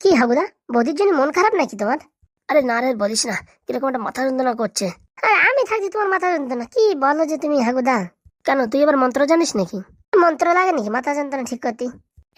কি হাগুদা বৌদির জন্য মন খারাপ নাকি তোমার? আরে না রে বলিস না। কীরকম একটা মাথা যন্ত্রণা করছে। আরে আমি থাকছি তোমার মাথা যন্ত্রণা। কি বলো যে তুমি হাগুদা কেন তুই এবার মন্ত্র জানিস নাকি? মন্ত্র লাগে নাকি মাথা যন্ত্রণা ঠিক করতে?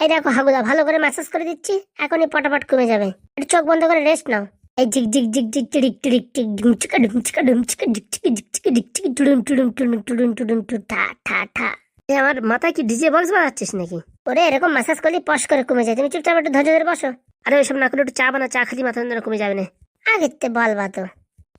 এই দেখো হাগুদা ভালো করে ম্যাসাজ করে দিচ্ছি এখনই পটাপট কমে যাবে। একটু চোখ বন্ধ করে রেস্ট নাও। এই জিক জিক টিড়িক টিড়িক টিক চিকা ডুম চিকা ডুম চিকা জিক চিকি জিক চিকি জিক টুডুম টুডুম টুডুম টুডুম টুডুম টু ঠা ঠা ঠা এ আমার মাথায় কি ডিজে বক্স বাজাচ্ছিস নাকি? ওরে এরকম ম্যাসাজ করলে পশ করে কমে যায়। তুমি চুপচাপ একটু ধৈর্য ধরে বসো। আরে ওইসব না করে একটু চা বানা চা খালি মাথা যন্ত্রণা কমে যাবে না। আগের তে বলবা তো।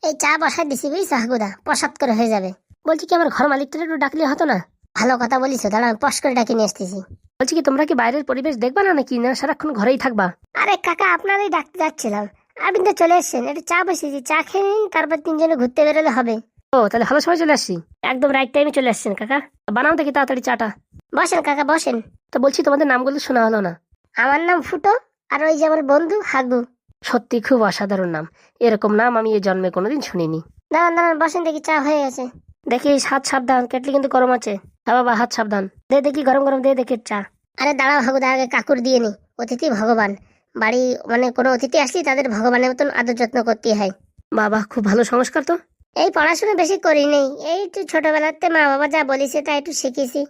এই চা বসাই দিছি বুঝছ হাগুদা? প্রসাদ করে হয়ে যাবে। বলছি কি আমার ঘর মালিকটা একটু ডাকলে হতো না? ভালো কথা বলিস দাঁড়া আমি পশ করে ডাকি নিয়ে আসতেছি। বলছি কি তোমরা কি বাইরের পরিবেশ দেখবা না নাকি? না সারাক্ষণ ঘরেই থাকবা। আরে কাকা আপনারই ডাকতে যাচ্ছিলাম। আপনি তো চলে এসছেন একটু চা বসিয়েছি চা খেয়ে নিন তারপর তিনজনে ঘুরতে বেরোলে হবে। ও তাহলে ভালো সময় চলে আসছি। একদম রাইট টাইমে চলে আসছেন কাকা। বানাও দেখি তাড়াতাড়ি চাটা। বসেন কাকা বসেন। তো বলছি তোমাদের নামগুলো শোনা হলো না। আমার নাম ফুটো আর ওই যে আমার বন্ধু হাগু। সত্যি খুব অসাধারণ নাম। এরকম নাম আমি এই জন্মে কোনোদিন শুনিনি। দাঁড়ান দাঁড়ান বসেন দেখি চা হয়ে গেছে। দেখি হাত সাবধান কেটলি কিন্তু গরম আছে। হ্যাঁ বাবা হাত সাবধান। দে দেখি গরম গরম দে দেখি চা। আরে দাঁড়াও হাগুদা আগে কাকুর দিয়ে নি। অতিথি ভগবান। বাড়ি মানে কোনো অতিথি আসলে তাদের ভগবানের মতন আদর যত্ন করতে হয়। বাবা খুব ভালো সংস্কার তো। এই পড়াশোনা বেশি করি নেই। এই একটু ছোটবেলাতে মা বাবা যা বলিছে তা একটু শিখেছি।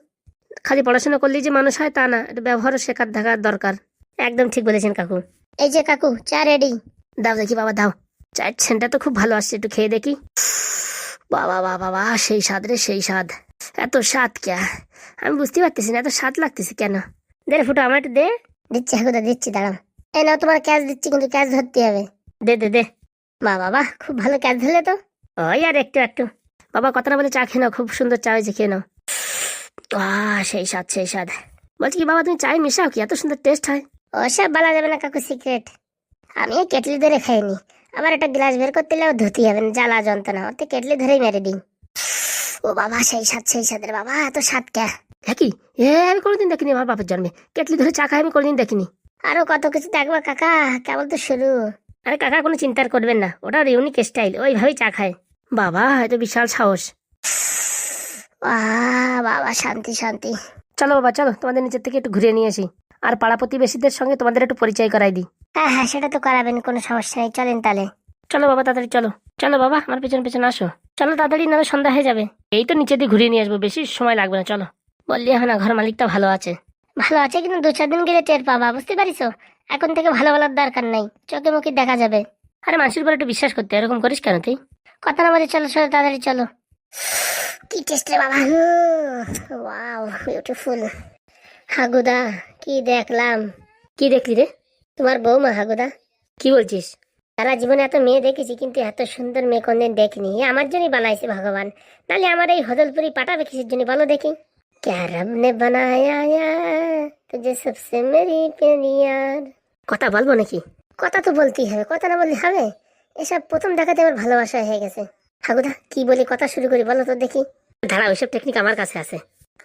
খালি পড়াশোনা করলেই যে মানুষ হয় তা না একটু ব্যবহারও শেখার থাকার দরকার। একদম ঠিক বলেছেন কাকু। এই যে কাকু, চা রেডি দাও দেখি বাবা, দাও। চায়ের সেন্টটা তো খুব ভালো আসছে, একটু খেয়ে দেখি। বাবা বাবা বাবা, সেই স্বাদ রে, সেই স্বাদ। এত স্বাদ ক্যা? আমি বুঝতে পারতেছি না, এত স্বাদ লাগতেছে কেন? দে ফুটো, আমার একটু দে। দিচ্ছি হাকুদা দিচ্ছি, দাঁড়াও। এই নাও, তোমার ক্যাশ দিচ্ছি, কিন্তু ক্যাশ ধরতে হবে। দে দে দে। বা বাবা খুব ভালো ক্যাশ ধরলে তো। ওই আর একটু একটু। বাবা, কথা না বলে চা খেয়ে নাও, খুব সুন্দর চা হয়েছে, খেয়ে নাও। সেই স্বাদ সেই স্বাদ। বলছি কি বাবা, তুমি চাই মিশাও কি? এত সুন্দর টেস্ট হয়। ওসব বলা যাবে না কাকু সিক্রেট আমি কেটলি ধরে খাইনি। আবার একটা গ্লাস বের করতে গেলেও ধুতি হবে না জ্বালা যন্ত্রণা। ওতে কেটলি ধরেই মেরে দিই। ও বাবা সেই স্বাদ সেই স্বাদের বাবা এত স্বাদ ক্যা। হ্যাঁ কি? এ আমি কোনোদিন দেখিনি আমার বাপের জন্মে। কেটলি ধরে চা খাই আমি কোনোদিন দেখিনি। আরও কত কিছু দেখব কাকা কেবল তো শুরু। আরে কাকা কোনো চিন্তার করবেন না। ওটা ইউনিক স্টাইল ওইভাবেই চা খায়। বাবা হয়তো বিশাল সাহস। বাবা শান্তি শান্তি। চলো বাবা চলো তোমাদের নিচের থেকে একটু ঘুরে নিয়ে আসি। আর পাড়া প্রতিবেশীদের সঙ্গে তোমাদের একটু পরিচয় করাই দিই। হ্যাঁ হ্যাঁ সেটা তো করাবেন কোনো সমস্যা নেই চলেন তাহলে। চলো বাবা তাড়াতাড়ি চলো। চলো বাবা আমার পেছন পেছন আসো। চলো তাড়াতাড়ি নাহলে সন্ধ্যা হয়ে যাবে। এই তো নিচে দিয়ে ঘুরিয়ে নিয়ে আসব বেশি সময় লাগবে না চলো। বললি এখন না ঘর মালিকটা ভালো আছে। ভালো আছে কিন্তু দু চার দিন গেলে টের পাবা বুঝতে পারিস এখন থেকে ভালো বলার দরকার নাই চোখে মুখে দেখা যাবে। আরে মানুষের উপর একটু বিশ্বাস করতে এরকম করিস কেন তুই? কথা না বলে চলো চলো তাড়াতাড়ি চলো। কি টেস্ট রে বাবা ওয়াও বিউটিফুল হাগুদা কি দেখলাম? কি দেখলি রে? তোমার বউ মাহাগোদা কি বলছিস? সারা জীবনে এত মেয়ে দেখেছি, কিন্তু এত সুন্দর মেয়ে কোনদিন দেখিনি। আমার জন্যই বানাইছে ভগবান। নাহলে আমার এই হদলপুরি পাঠাবে কিসের জন্য বলো দেখি। ক্যারাম নে বানায়া তুঝে সবসে মেরি পেরিয়ার কথা বলব নাকি? কথা তো বলতেই হবে, কথা না বললে হবে? এসব প্রথম দেখাতে আমার ভালোবাসা হয়ে গেছে। হাগুদা, কি বলি কথা শুরু করি, বলো তো দেখি। দাঁড়া ওইসব টেকনিক আমার কাছে আছে।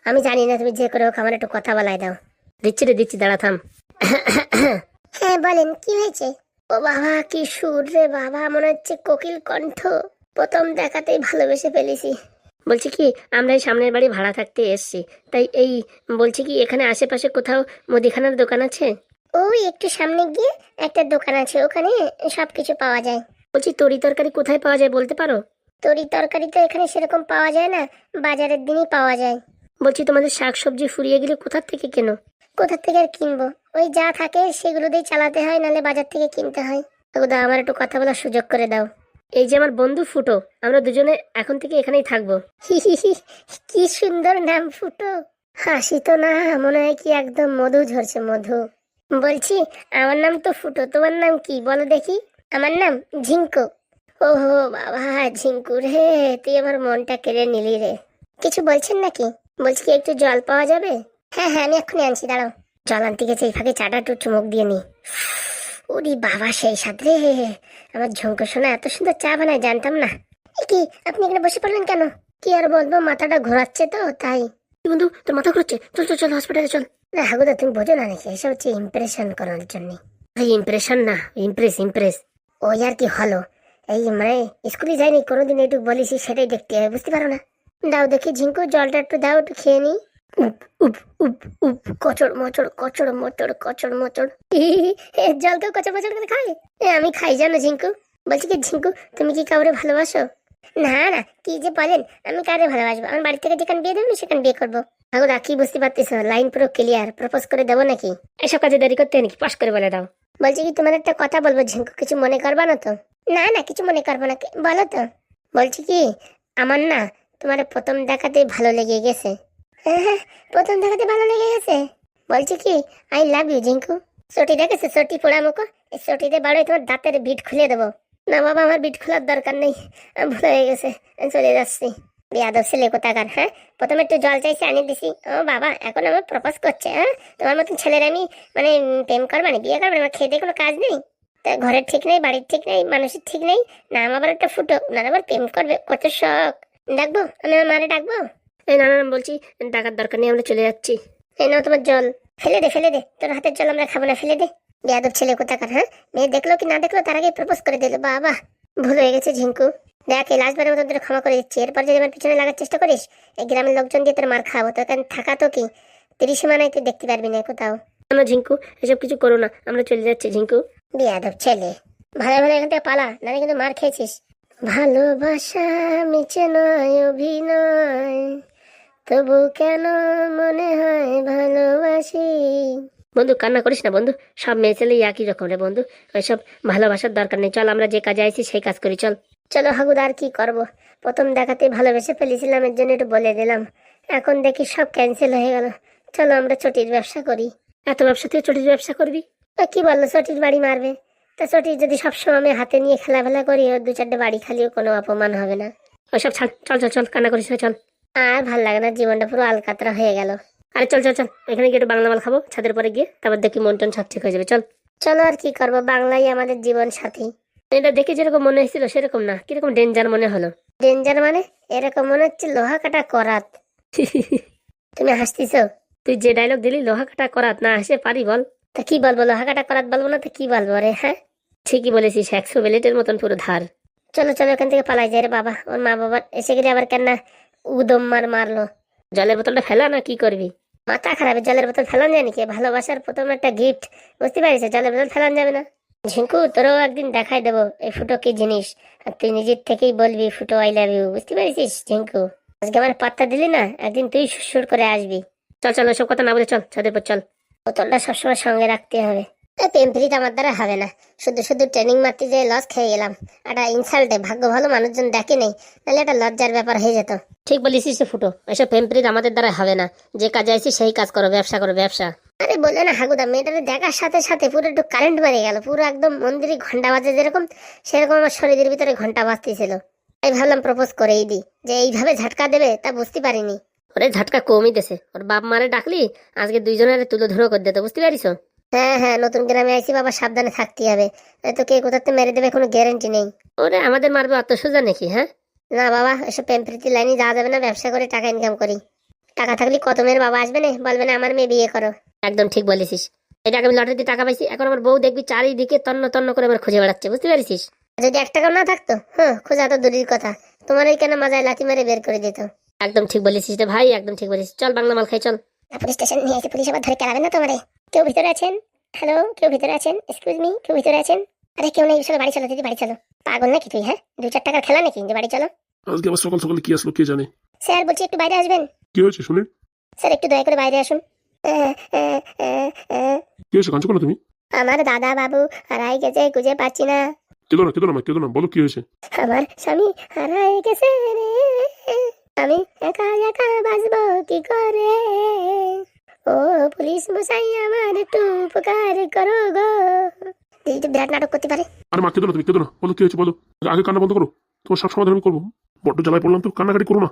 আমি জানি না তুমি যে করে হোক, আমার একটু কথা বলাই দাও। দিচ্ছি রে দিচ্ছি দাঁড়া থাম। হ্যাঁ বলেন কি হয়েছে? ও বাবা কি সুর রে বাবা মনে হচ্ছে কোকিল কণ্ঠ। প্রথম দেখাতেই ভালোবেসে ফেলেছি। বলছি কি আমরা এই সামনের বাড়ি ভাড়া থাকতে এসছি। তাই এই বলছি কি এখানে আশেপাশে কোথাও মুদিখানার দোকান আছে? ওই একটু সামনে গিয়ে একটা দোকান আছে ওখানে সবকিছু পাওয়া যায়। বলছি তরি তরকারি কোথায় পাওয়া যায় বলতে পারো? তরি তরকারি তো এখানে সেরকম পাওয়া যায় না বাজারের দিনই পাওয়া যায়। বলছি তোমাদের শাক সবজি ফুরিয়ে গেলে কোথার থেকে কেনো? কোথার থেকে আর কিনবো? ওই যা থাকে সেগুলো দিয়ে চালাতে হয় নালে বাজার থেকে কিনতে হয়। দাদা আমার একটু কথা বলার সুযোগ করে দাও। এই যে আমার বন্ধু ফুটো, আমরা দুজনে এখন থেকে এখানেই থাকব। কি সুন্দর নাম ফুটো। হাসি তো না, মনে হয় কি একদম মধু ঝরছে মধু। বলছি, আমার নাম তো ফুটো, তোমার নাম কি বলো দেখি? আমার নাম ঝিঙ্কু। ওহো বাবা, ঝিঙ্কু রে, তুই আমার মনটা কেড়ে নিলি রে। কিছু বলছেন নাকি? বলছি কি একটু জল পাওয়া যাবে? হ্যাঁ হ্যাঁ আমি এক্ষুনি আনছি দাঁড়াও। জল আনতে গেছে এই ফাঁকে চাটা একটু চুমুক দিয়ে নি। ওরে বাবা সেই সাথে রে আমার ঝুমকো শোনা এত সুন্দর চা বানায় জানতাম না। কি আপনি এখানে বসে পড়লেন কেন? কি আর বলব মাথাটা ঘোরাচ্ছে তো তাই। বন্ধু তোর মাথা ঘুরছে চল চল চল হসপিটালে চল। না হাগুদা তুমি বোঝো না নাকি এসব হচ্ছে ইমপ্রেশন করার জন্য। ইমপ্রেশন না ইমপ্রেস ইমপ্রেস ওই আর কি হলো? এই মানে স্কুলে যাইনি কোনোদিন এইটুকু বলিস সেটাই দেখতে হবে বুঝতে পারো না। দাও দেখি ঝিঙ্কু জলটা একটু দাও একটু খেয়ে নি। উপ উপ উপ উপ কচড় মচড় হি, হি, হি, এ, জল কেউ কচড় মচড় করে খায় এ, আমি খাই জানো ঝিঙ্কু। বলছি কি ঝিঙ্কু তুমি কি কাউরে ভালোবাসো? না না কি যে বলেন আমি কারে ভালোবাসবো। আমার বাড়ি থেকে যেখানে বিয়ে দেবেন সেখানে বিয়ে করব। ঠাকুরা কি বুঝতে পারতেছ? লাইন পুরো ক্লিয়ার প্রপোজ করে দেবো নাকি? এসব কাজে দেরি করতে নাকি? পাস করে বলে দাও। বলছি কি তোমার একটা কথা বলব ঝিঙ্কু কিছু মনে করবা না তো? না না কিছু মনে করব না কি- বলো তো। বলছি কি আমার না তোমার প্রথম দেখাতেই ভালো লেগে গেছে। প্রথম দেখাতে ভালো লেগে গেছে বলছি কি আই লাভ ইউ ঝিঙ্কু চটি দেখেছ? চটি পোড়া মুখো। এই চটিতে বাড়ি তোমার দাঁতের বিট খুলে দেবো। না বাবা, আমার বিট খোলার দরকার নেই। ভুলে হয়ে গেছে। চলে যাচ্ছি। বিয়াদব ছেলে কোথাকার হ্যাঁ? প্রথমে একটু জল চাইছে আনি দিছি। ও বাবা, এখন আমার প্রপোজ করছে হ্যাঁ? তোমার মতন ছেলের আমি মানে প্রেম করবা না, বিয়ে করবে আমার খেতে কোনো কাজ নেই। তা ঘরের ঠিক নেই, বাড়ির ঠিক নেই, মানুষের ঠিক নেই। না আমার একটা ফুটো না আবার প্রেম করবে, কত শখ। ডাকবো আমি আমার মারে ডাকবো? না না বলছি ডাকার দরকার নেই আমরা চলে যাচ্ছি। এই নাও তোমার জল। ফেলে দে ফেলে দে তোর হাতের জল আমরা খাব না ফেলে দে। বেয়াদব ছেলে কোথাকার হ্যাঁ? মেয়ে দেখল কি না দেখল তার আগে প্রপোজ করে দিল বাবা। ভুল হয়ে গেছে ঝিঙ্কু। দেখ এই লাস্টবারের মতো তোর ক্ষমা করে দিচ্ছি। এরপর যদি আমার পিছনে লাগার চেষ্টা করিস এই গ্রামের লোকজন দিয়ে তোর মার খাব তো কারণ থাকা তো কি? ত্রিসীমানায় তুই দেখতে পারবি না কোথাও। না ঝিঙ্কু এসব কিছু করো না আমরা চলে যাচ্ছি ঝিঙ্কু। বেয়াদব ছেলে। ভালো ভালো এখান থেকে পালা নাহলে কিন্তু মার খেয়েছিস। ভালোবাসা মিছে নয় অভিনয়। তবু কেন মনে হয় ভালোবাসি? বন্ধু, কান্না করিস না, বন্ধু। সব মেয়ে ছেলে একই রকম রে বন্ধু। ওইসব ভালোবাসার দরকার নেই। চল, আমরা যে কাজে আইছি, সেই কাজ করি, চল। চলো, হাগুদ, আর কি করব? প্রথম দেখাতে ভালোবেসে ফেলেছিলাম, এর জন্য একটু বলে দিলাম। এখন দেখি সব ক্যান্সেল হয়ে গেল। চলো, আমরা চটির ব্যবসা করি। এত ব্যবসা থেকে চটির ব্যবসা করবি? কি বলল? চটির বাড়ি মারবে। তা চটি যদি সবসময় আমি হাতে নিয়ে খেলাফেলা করি, ওর দু চারটে বাড়ি খালিও কোনো অপমান হবে না। ওইসব ছাড়, চল চল চল, কান্না করিস না, চল। আর ভালো লাগে না জীবনটা পুরো আলকাতরা হয়ে গেল। আরে চল চল চল এখানে গিয়ে একটু বাংলা মাল খাব ছাদের পরে গিয়ে তারপর দেখি মন টন সব ঠিক হয়ে যাবে চল। চলো আর কি করব বাংলাই আমাদের জীবন সাথী। এটা দেখে যেরকম মনে হয়েছিল সেরকম না কীরকম ডেঞ্জার মনে হলো। ডেঞ্জার মানে? এরকম মনে হচ্ছে লোহা কাটা করাত। তুমি হাসতিস তুই যে ডায়লগ দিলি লোহা কাটা করাত না হাসে পারি বল। তা কি বলব লোহা কাটা করাত বলব না তা কি বলব রে হ্যাঁ? ঠিকই বলেছিস একশো বেলেটের মতন পুরো ধার। চলো চলো এখান থেকে পালাই যায় রে বাবা ওর মা বাবা এসে গেলে আবার কেন না উদম মার মারলো। জলের বোতলটা ফেলা না, কি করবি? মাথা খারাপ, জলের বোতল ফেলান যায় নাকি? ভালোবাসার প্রথম একটা গিফট বুঝতে পারিস, জলের বোতল ফেলান যাবে না। ঝিঙ্কু, তোরও একদিন দেখাই দেবো এই ফুটো কি জিনিস। আর তুই নিজের থেকেই বলবি, ফুটো আই লাভ ইউ বুঝতে পারিস ঝিঙ্কু? আজকে আমার পাত্তা দিলি না, একদিন তুই সুর করে আসবি। চল চল, ওসব কথা না বলে চল, ছাদের পর চল। বোতলটা সবসময় সঙ্গে রাখতে হবে। প্রেম প্রীত আমার দ্বারা হবে না। শুধু শুধু ট্রেনিং মারতে যেয়ে লস খেয়ে গেলাম। একটা ইনসাল্টে ভাগ্য ভালো মানুষজন দেখে নেই নাহলে একটা লজ্জার ব্যাপার হয়ে যেত। ঠিক বলিস ফুটো এসব প্রেম প্রীত আমাদের দ্বারা হবে না। যে কাজে আইছি সেই কাজ করো ব্যবসা করো ব্যবসা। আরে বলে না হাগুদা মেয়েটাকে দেখার সাথে সাথে পুরো একটু কারেন্ট মারে গেল পুরো একদম মন্দিরে ঘণ্টা বাজে যেরকম সেরকম আমার শরীরের ভিতরে ঘণ্টা বাজতেছিল। আমি ভাবলাম প্রপোজ করেই দিই যে এইভাবে ঝাটকা দেবে তা বুঝতে পারিনি। ওরে ঝাটকা কমই দেছে। ওর বাপ মারে ডাকলি আজকে দুইজনের তুলো ধরো করে দিত বুঝতে পারিস? হ্যাঁ হ্যাঁ নতুন গ্রামে আইসি বাবা সাবধানে থাকতে হবে। তো কে কোথাতে মেরে দেবে কোনো গ্যারেন্টি নেই। ওরে আমাদের মারবে অত সোজা নাকি হ্যাঁ? না বাবা এসব প্রেম প্রীতি লাইনে যাওয়া যাবে না ব্যবসা করে টাকা ইনকাম করি। টাকা থাকলে কত মেয়ের বাবা আসবে না বলবে না আমার মেয়ে বিয়ে করো। একদম ঠিক বলেছিস। এটা আমি লটারিতে টাকা পাইছি এখন আমার বউ দেখবি চারিদিকে তন্ন তন্ন করে আমার খুঁজে বেড়াচ্ছে বুঝতে পারিস যদি এক টাকাও না থাকতো হ্যাঁ খোঁজা তো দূরের কথা। তোমার এই কেন মাজায় লাথি মেরে বের করে দিত? একদম ঠিক বলেছিস রে ভাই একদম ঠিক বলেছিস। চল বাংলা মাল খাই চল। পুলিশ স্টেশন নিয়ে এসে পুলিশ আবার ধরে কেলাবে না তোমারে? কেউ ভিতরে আছেন? হ্যালো কেউ ভিতরে আছেন? এক্সকিউজ মি কেউ ভিতরে আছেন? আরে কেউ নেই চলো বাড়ি চলো দিদি বাড়ি চলো। পাগল নাকি তুই হ্যাঁ? দু চার টাকার খেলা নাকি? যে বাড়ি চলো। আজকে আবার সকাল সকালে কি আসলো কে জানে? স্যার বলছি একটু বাইরে আসবেন? কি হয়েছে শুনে। স্যার একটু দয়া করে বাইরে আসুন। কি হয়েছে কাঁদছো কেন তুমি? আমার দাদা বাবু হারাই গেছে খুঁজে পাচ্ছি না। কেঁদো না কেঁদো না কেঁদো না বলো কি হয়েছে? আমার স্বামী হারাই গেছে রে। আমি একা একা বাঁচবো কি করে? ও পুলিশ মশাই আমার একটু উপকার করো গো। দিদি তো বিরাট নাটক করতে পারে। আরে মা কেঁদো না তুমি? কেঁদো না বলো কি হয়েছে বলো? আগে কান্না বন্ধ করো। তোমার সব সমাধান আমি করব। বড্ড জ্বালায় পড়লাম তো কান্নাকাটি করো না।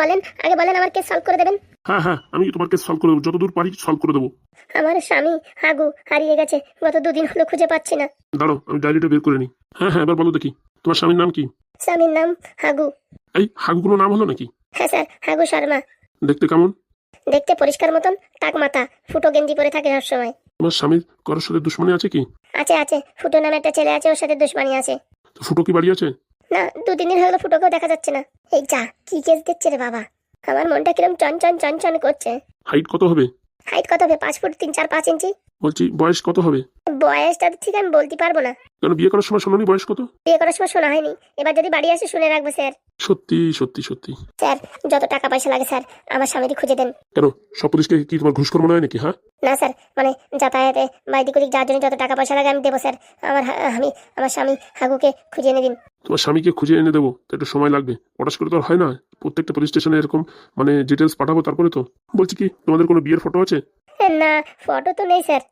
বলেন আগে বলেন আমার কেস সলভ করে দেবেন। হ্যাঁ হ্যাঁ আমি তোমার কেস সলভ করে দেবো। যতদূর পারি সলভ করে দেবো। আমার স্বামী হাগু হারিয়ে গেছে। গত দুদিন হলো খুঁজে পাচ্ছি না। দাঁড়ো আমি ডায়েরিটা বের করে নিই। হ্যাঁ হ্যাঁ এবার বলো দেখি। তোমার স্বামীর নাম কি? স্বামীর নাম হাগু। এই হাগু কোনো নাম হলো নাকি? হ্যাঁ স্যার হাগু শর্মা। দেখতে কেমন? দেখতে পরিষ্কার মতন তাক মাথা ফুটো গেঞ্জি পরে থাকে সবসময়। তোমার স্বামীর কারোর সাথে দুশ্মনী আছে কি? আছে আছে ফুটো নামে একটা ছেলে আছে ওর সাথে দুশ্মনী আছে। তো ফুটো কি বাড়ি আছে? না দু তিন দিন হলো ফুটোকেও দেখা যাচ্ছে না। এই যা কি কেস দিচ্ছে রে বাবা। আমার মনটা কিরম চন চন চন চন করছে। হাইট কত হবে? হাইট কত হবে? পাঁচ ফুট তিন চার পাঁচ ইঞ্চি? বলছি বয়স কত হবে? বয়সটা তো ঠিক আমি বলতে পারব না। কেন বিয়ে করার সময় শোনি বয়স কত? বিয়ে করার সময় শোনা হয়নি। এবার যদি বাড়ি আসে শুনে রাখব স্যার। সত্যি সত্যি সত্যি। স্যার যত টাকা পয়সা লাগে স্যার আমার স্বামীকে খুঁজে দেন। কেন সব পুলিশকে কি তোমার ঘুষ মনে হয় নাকি হ্যাঁ? না স্যার মানে যাতায়াতে বাইদি কুদিক যার জন্য যত টাকা পয়সা লাগে আমি দেবো স্যার। আমার আমি আমার স্বামী হাগুকে খুঁজে এনে দিন। তোমার স্বামীকে খুঁজে এনে দেবো তো একটু সময় লাগবে। পটাশ করে তো হয় না? প্রত্যেকটা পুলিশ স্টেশনে এরকম মানে ডিটেলস পাঠাবো তারপরে তো? বলছি কি তোমাদের কোনো বিয়ের ফটো আছে? না ফটো তো নেই স্যার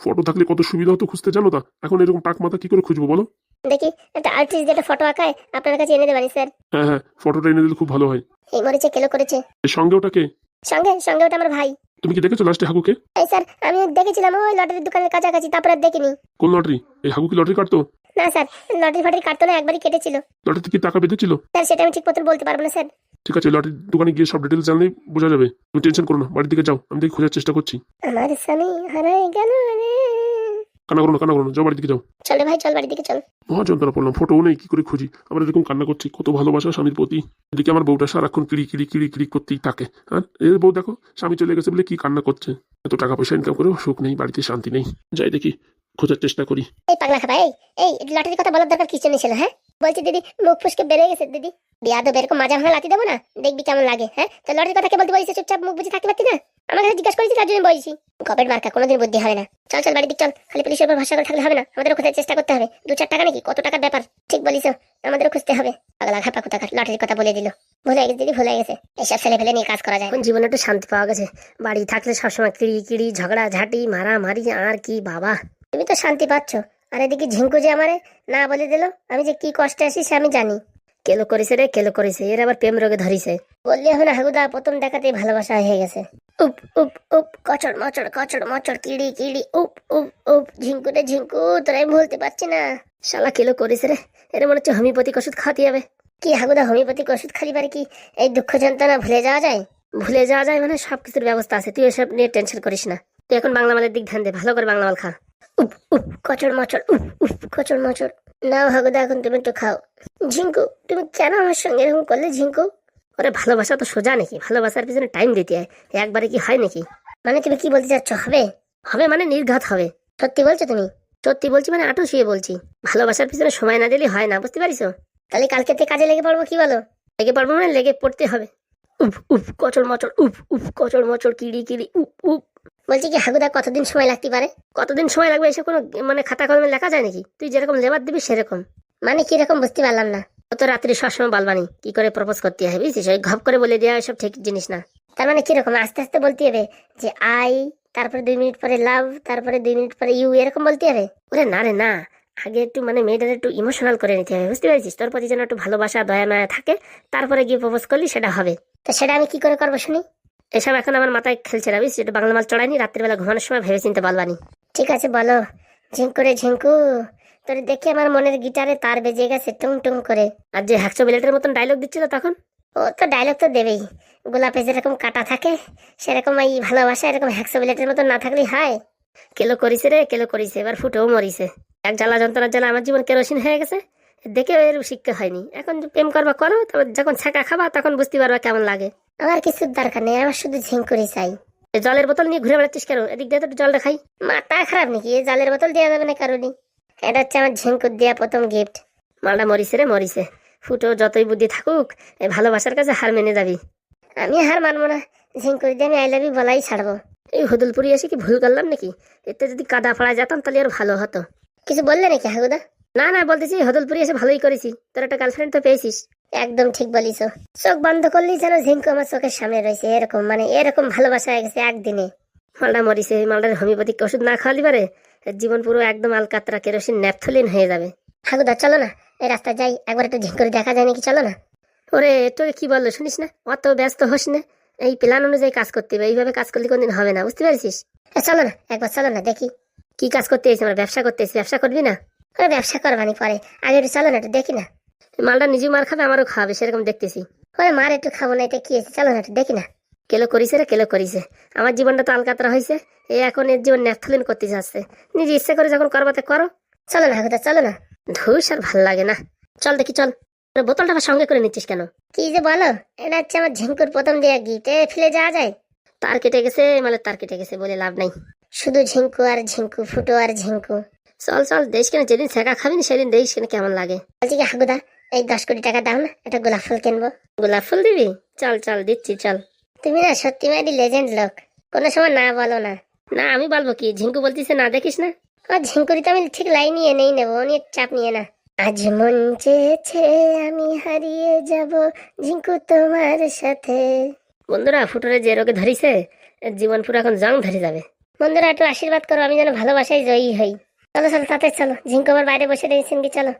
ফটো থাকলে কত সুবিধা হতো খুঁজতে জানো তা? এখন এরকম টাক মাথা কি করে খুঁজবো বলো? দেখি একটা আর্টিস্ট যেটা ফটো আঁকায় আপনার কাছে এনে দেবেন স্যার হ্যাঁ হ্যাঁ ফটোটা এনে দিলে খুব ভালো হয়। এই মরেছে কেলো করেছে। এর সঙ্গে ওটাকে সঙ্গে সঙ্গে ওটা আমার ভাই। তুমি কি দেখেছ লাস্টে হাগুকে? এই স্যার আমি দেখেছিলাম ওই লটারির দোকানের কাছাকাছি তারপর আর দেখিনি। কোন লটারি এই হাগু কি লটারি কাটতো? না স্যার লটারি ফাটারি কাটতো না একবারই কেটেছিল। লটারিতে কি টাকা বেঁধেছিল? স্যার সেটা আমি ঠিক মতন বলতে পারব না স্যার ঠিক আছে লটারির দোকানে গিয়ে সব ডিটেলস জানলেই বোঝা যাবে। তুমি টেনশন করো না বাড়ির দিকে যাও আমি দেখি খোঁজার চেষ্টা করছি। আমার স্বামী হারাই গেল রে। কান্না করো না কান্না করো না যাও বাড়ির দিকে যাও। চল ভাই চল বাড়ির দিকে চল। মহা যন্ত্রণা পড়লাম ফটোও নেই কি করে খুঁজি? আমরা এরকম কান্না করছি কত ভালোবাসা স্বামীর প্রতি। এদিকে আমার বউটা সারাক্ষণ কিড়ি কিড়ি কিড়ি কিড়ি করতেই থাকে। আর এর বউ দেখো স্বামী চলে গেছে বলে কি কান্না করছে। এত টাকা পয়সা ইনকাম করেও সুখ নেই বাড়িতে শান্তি নেই। যাই দেখি খোঁজার চেষ্টা করি। এই পাগলা খাবা এই এই লটারির কথা বলার দরকার কি জন্য ছিল হ্যাঁ? বলছি দিদি মুখ ফুসকে বেড়ে গেছে দিদি। বিয়া তো এরকম মাজা ভাঙা লাতি দেবো না। দেখবি কেমন লাগে হ্যাঁ? তো কথা কে বলতে বলিস চুপচাপ মুখ বুঝে থাকতে পারতি না? আমার কাছে জিজ্ঞাসা করেছি তার জন্য বলছি। গপের মার্কা কোনোদিন বুদ্ধি হবে না। চল চল বাড়ির দিক চল। খালি পুলিশের উপর ভরসা করে থাকলে হবে না। আমাদেরও খোঁজার চেষ্টা করতে হবে। দু চার টাকা নাকি? কত টাকার ব্যাপার? ঠিক বলিস আমাদেরও খুঁজতে হবে। পাগলা খাপা কোথা লটারির কথা বলে দিল। ভুলে গেছে দিদি ভুলে গেছে। এইসব ছেলে ফেলে নিয়ে কাজ করা যায় জীবনে একটু শান্তি পাওয়া গেছে। বাড়ি থাকলে সবসময় কিড়ি কিড়ি ঝগড়া ঝাঁটি মারা মারি আর কি বাবা। তুমি তো শান্তি পাচ্ছ। আর এদিকে ঝিঙ্কু যে আমারে না বলে দিল, আমি যে কি কষ্টে আছি সে আমি জানি। কেলো করেছে রে, কেলো করেছে, এর আবার প্রেম রোগে ধরিছে। বললি হবে না, হাগুদা, প্রথম দেখাতেই ভালোবাসা হয়ে গেছে। উপ উপ উপ কচড় মচড় কচড় মচড়, কিড়ি কিড়ি উপ উপ উপ ঝিঙ্কু রে ঝিঙ্কু তোরাই বলতে পারছি না। শালা কেলো করেছে রে, এর মনে হচ্ছে হোমিওপ্যাথিক ওষুধ খাওয়াতে হবে। কি হাগুদা, হোমিওপ্যাথিক ওষুধ খালি পারে কি? এই দুঃখ যন্ত্রণা ভুলে যাওয়া যায়? ভুলে যাওয়া যায় মানে সব কিছুর ব্যবস্থা আছে, তুই এসব নিয়ে টেনশন করিস না। তুই এখন বাংলা মালের দিক ধ্যান দে, ভালো করে বাংলা মাল খা। উপ উপ কচড় মচড় উপ উপ কচড় মচড় নাও হাগুদা, এখন তুমি একটু খাও। ঝিঙ্কু, তুমি কেন আমার সঙ্গে এরকম করলে ঝিঙ্কু? ওরে, ভালোবাসা তো সোজা নাকি? ভালোবাসার পিছনে টাইম দিতে হয়। একবারে কি হয় নাকি? মানে তুমি কি বলতে চাচ্ছ? হবে? হবে মানে নির্ঘাত হবে। সত্যি বলছো তুমি? সত্যি বলছি মানে আটু শুয়ে বলছি। ভালোবাসার পিছনে সময় না দিলে হয় না, বুঝতে পারিস তাহলে কালকে থেকে কাজে লেগে পড়ব কি বলো? লেগে পড়ব মানে লেগে পড়তে হবে। উপ উপ কচড় মচড় উপ উপ কচড় মচড় কিড়ি কিড়ি উপ উপ বলছি কি, হাগুদা কতদিন সময় লাগতে পারে? কতদিন সময় লাগবে এসব কোনো মানে খাতা কলমে লেখা যায় নাকি? তুই যেরকম লেবার দিবি সেরকম। মানে কীরকম বুঝতে পারলাম না। অত রাত্রি সবসময় বলবানি, কি করে প্রপোজ করতে হয় বুঝছিস? ওই ঘপ করে বলে দেওয়া সব ঠিক জিনিস না। তার মানে কীরকম? আস্তে আস্তে বলতে হবে যে আই, তারপরে দুই মিনিট পরে লাভ, তারপরে দুই মিনিট পরে ইউ, এরকম বলতে হবে? ওরে না রে, না। আগে একটু মানে মেয়েটার একটু ইমোশনাল করে নিতে হবে, বুঝতে পেরেছিস? তোর প্রতি যেন একটু ভালোবাসা, দয়া, মায়া থাকে, তারপরে গিয়ে প্রপোজ করলি, সেটা হবে। তো সেটা আমি কি করে করব শুনি? এসব এখন আমার মাথায় খেলছে না একটু বাংলা মাল চড়াইনি রাত্রিবেলা ঘুমানোর সময় ভেবে চিনতে বলবানি ঠিক আছে বলো। ঝিঙ্কু রে ঝিঙ্কু তোর দেখে আমার মনের গিটারে তার বেজে গেছে টুং টুং করে। আর যে হ্যাকশো বিলেটের মতন ডায়লগ দিচ্ছিল তখন? ও তো ডায়লগ তো দেবেই। গোলাপে যেরকম কাটা থাকে সেরকম এই ভালোবাসা এরকম হ্যাকশো বিলেটের মতন না থাকলেই হয়। কেলো করিছে রে কেলো করিছে এবার ফুটেও মরিছে। এক জ্বালা যন্ত্রণার জ্বালা আমার জীবন কেরোসিন হয়ে গেছে দেখে এর শিক্ষা হয়নি। এখন প্রেম করবা করো তবে যখন ছাকা খাবা তখন বুঝতে পারবা কেমন লাগে। আমার কিছুর দরকার নেই, আমার শুধু ঝিঙ্কুরি চাই। জলের বোতল নিয়ে ঘুরে বেড়াচ্ছিস কেন? এদিক দিয়ে তো জলটা খাই মাথা খারাপ নাকি? এই জলের বোতল দেওয়া যাবে না কারণই এটা হচ্ছে আমার ঝিঙ্কুর দেওয়া প্রথম গিফট মালটা মরিছে রে, মরিছে। ফুটো যতই বুদ্ধি থাকুক এই ভালোবাসার কাছে হার মেনে যাবি। আমি হার মানবো না। ঝিঙ্কুর দিয়ে আমি আই লাভ বলাই ছাড়বো। এই হদুলপুরি এসে কি ভুল করলাম নাকি? এতে যদি কাদা ফাড়া যেতাম, তাহলে আর ভালো হতো। কিছু বললে নাকি হাগুদা? না না, বলতেছি হদলপুরি এসে ভালোই করেছি। তোর একটা গার্লফ্রেন্ড তো পেয়েছিস। একদম ঠিক বলিস চোখ বন্ধ করলেই যেন ঝিঙ্কু আমার চোখের সামনে রয়েছে, এরকম মানে এরকম ভালোবাসা হয়ে গেছে একদিনে। মালটা মরিছে, এই মালটার হোমিওপ্যাথিক ওষুধ না খাওয়ালি পারে জীবন পুরো একদম আলকাতরা, কেরোসিন, ন্যাপথলিন হয়ে যাবে। হাগুদা চলো না, এই রাস্তায় যাই, একবার একটু ঝিঙ্কুরি দেখা যায় নাকি, চলো না। ওরে তোকে কি বলল, শুনিস না? অত ব্যস্ত হোস না। এই প্ল্যান অনুযায়ী কাজ করতে হবে, এইভাবে কাজ করলে কোনদিন হবে না, বুঝতে পারছিস? চলো না, একবার চলো না, দেখি। কি কাজ করতে এসেছি আমরা ব্যবসা করতে এসেছি ব্যবসা করবি না? ব্যবসা করবানি পরে, আগে একটু চলো না, একটু দেখি না। মালটা নিজেও মার খাবে, আমারও খাওয়াবে, সেরকম দেখতেছি। ওরে মার, একটু খাব না, এটা কি আছে চলো না একটু দেখি না। কেলো করিছে রে, কেলো করিছে। আমার জীবনটা তো আলকাতরা হয়েছে এ এখন এর জীবন ন্যাথলিন করতে যাচ্ছে। নিজে ইচ্ছে করে যখন করবাতে করো, চলো না হাগুদা চলো না। ধুস, আর ভালো লাগে না। চল দেখি, চল। বোতলটা আবার সঙ্গে করে নিচ্ছিস কেন? কি যে বলো, এটা হচ্ছে আমার ঝিঙ্কুর প্রথম দেয়া গিফট এ ফেলে যাওয়া যায়? তার কেটে গেছে মানে তার কেটে গেছে বলে লাভ নাই। শুধু ঝিঙ্কু আর ঝিঙ্কু, ফুটো আর ঝিঙ্কু। চল চল দেশ কেন যেদিন শেখা খাবি না সেদিন দেশ কেন কেমন লাগে। বলছি কি হাগুদা এই দশ কোটি টাকা দাও না একটা গোলাপ ফুল কিনবো। গোলাপ ফুল দিবি? চল চল দিচ্ছি চল। তুমি না সত্যি মারি লেজেন্ড লোক। কোনো সময় না বলো না। না আমি বলব কি ঝিঙ্কু বলতিছে না দেখিস না? ও ঝিঙ্কুরি তো আমি ঠিক লাইন নিয়ে নেই নেব অনেক চাপ নিয়ে না। আজ মন চেয়েছে আমি হারিয়ে যাব ঝিঙ্কু তোমার সাথে। বন্ধুরা ফুটরে যে রোগে ধরিছে জীবন পুরো এখন জং ধরে যাবে। বন্ধুরা একটু আশীর্বাদ করো আমি যেন ভালোবাসায় জয়ী হই। চলো চলো তাতে চলো। ঝিঙ্কু আমার বাইরে বসে রয়েছেন কি? চলো।